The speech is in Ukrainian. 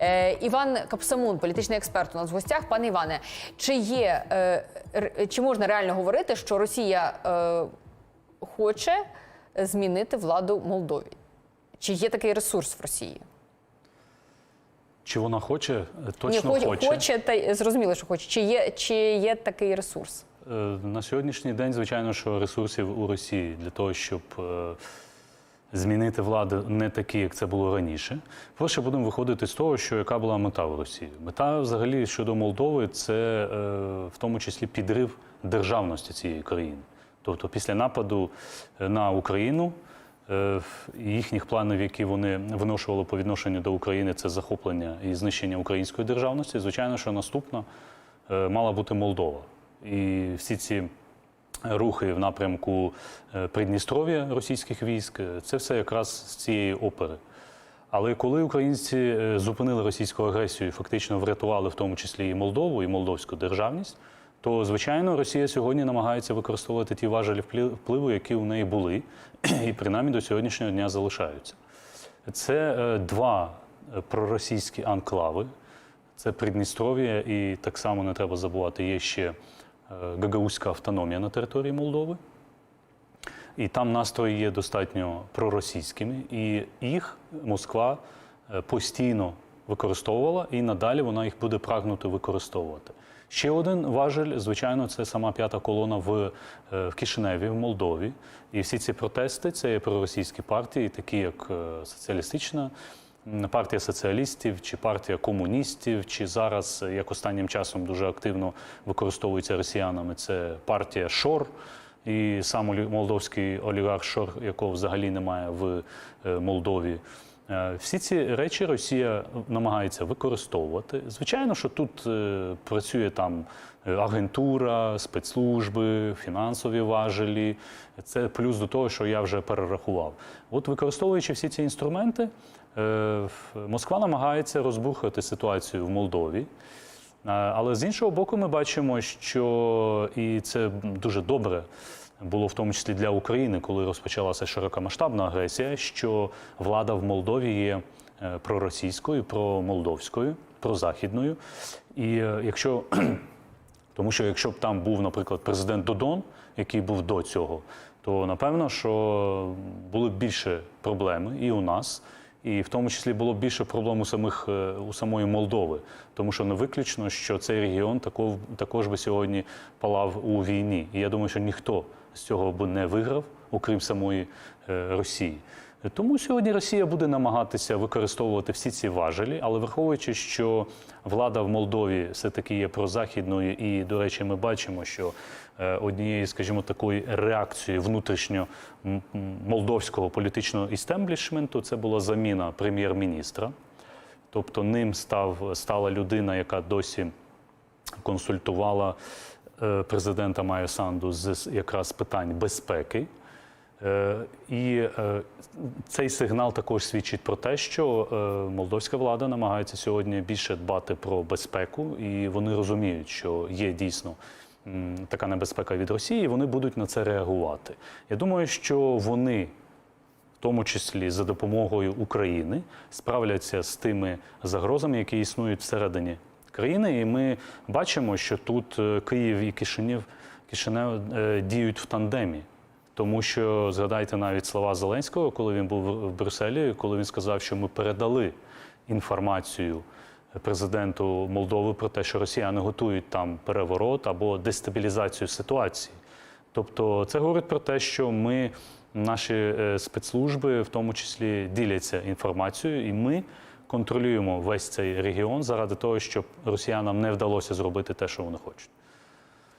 Е, Іван Капсамун, політичний експерт, у нас в гостях. Пане Іване, чи є е, чи можна реально говорити, що Росія е, хоче змінити владу Молдові? Чи є такий ресурс в Росії? Чи вона хоче? Точно Ні, хоч- хоче. хоче, та зрозуміло, що хоче. Чи є, чи є такий ресурс? На сьогоднішній день, звичайно, що ресурсів у Росії для того, щоб змінити владу не такі, як це було раніше. Перше, будемо виходити з того, що яка була мета в Росії. Мета взагалі щодо Молдови це е, в тому числі підрив державності цієї країни. Тобто, після нападу е, на Україну. е, Їхніх планів, які вони виношували по відношенню до України, це захоплення і знищення української державності. Звичайно, що наступна мала бути Молдова. І всі ці рухи в напрямку е, Придністров'я російських військ е, це все якраз з цієї опери. Але коли українці е, зупинили російську агресію і фактично врятували в тому числі і Молдову, і молдовську державність, то звичайно Росія сьогодні намагається використовувати ті важелі впливу, які у неї були, і принаймні до сьогоднішнього дня залишаються. Це два проросійські анклави. Це Придністров'я, і так само не треба забувати, є ще Гагаузька автономія на території Молдови. І там настрої є достатньо проросійськими, і їх Москва е, постійно використовувала, і надалі вона їх буде прагнути використовувати. Ще один важель, звичайно, це сама п'ята колона в, е, в Кишиневі, в Молдові. І всі ці протести це є проросійські партії, такі як е, соціалістична партія соціалістів, чи партія комуністів, чи зараз, е, як останнім часом дуже активно використовується росіянами, це партія Шор. І сам молдовський олігарх Шор, якого взагалі немає в е, Молдові. Е, Всі ці речі Росія намагається використовувати. Звичайно, що тут е, працює там е, агентура, спецслужби, фінансові важелі. Це плюс до того, що я вже перерахував. От використовуючи всі ці інструменти, Москва намагається розбухати ситуацію в Молдові. Але з іншого боку, ми бачимо, що і це дуже добре було в тому числі для України, коли розпочалася широкомасштабна агресія, що влада в Молдові є е, проросійською, промолдовською, прозахідною. І е, якщо тому що якщо б там був, наприклад, президент Додон, який був до цього, то напевно, що були б більше проблеми і у нас, і в тому числі було більше проблем у самих е, у самої Молдови, тому що не виключно, що цей регіон також, також би сьогодні палав у війні. І я думаю, що ніхто з цього би не виграв, окрім самої е, Росії. Тому сьогодні Росія буде намагатися використовувати всі ці важелі, але враховуючи, що влада в Молдові все-таки є прозахідною, і, до речі, ми бачимо, що е, однією, скажімо, такої реакції внутрішньо молдовського політичного істемблішменту це була заміна прем'єр-міністра. Тобто ним став, стала людина, яка досі консультувала е, президента Майя Санду з якраз питань безпеки. Е, І е, цей сигнал також свідчить про те, що е, молдовська влада намагається сьогодні більше дбати про безпеку, і вони розуміють, що є дійсно така небезпека від Росії, і вони будуть на це реагувати. Я думаю, що вони в тому числі за допомогою України, справляться з тими загрозами, які існують всередині країни. І ми бачимо, що тут Київ і Кишинів, Кишинев діють в тандемі. Тому що згадайте навіть слова Зеленського, коли він був в Брюсселі, коли він сказав, що ми передали інформацію президенту Молдови про те, що росіяни готують там переворот або дестабілізацію ситуації. Тобто це говорить про те, що ми, наші е, спецслужби, в тому числі діляться інформацією, і ми контролюємо весь цей регіон заради того, щоб росіянам не вдалося зробити те, що вони хочуть.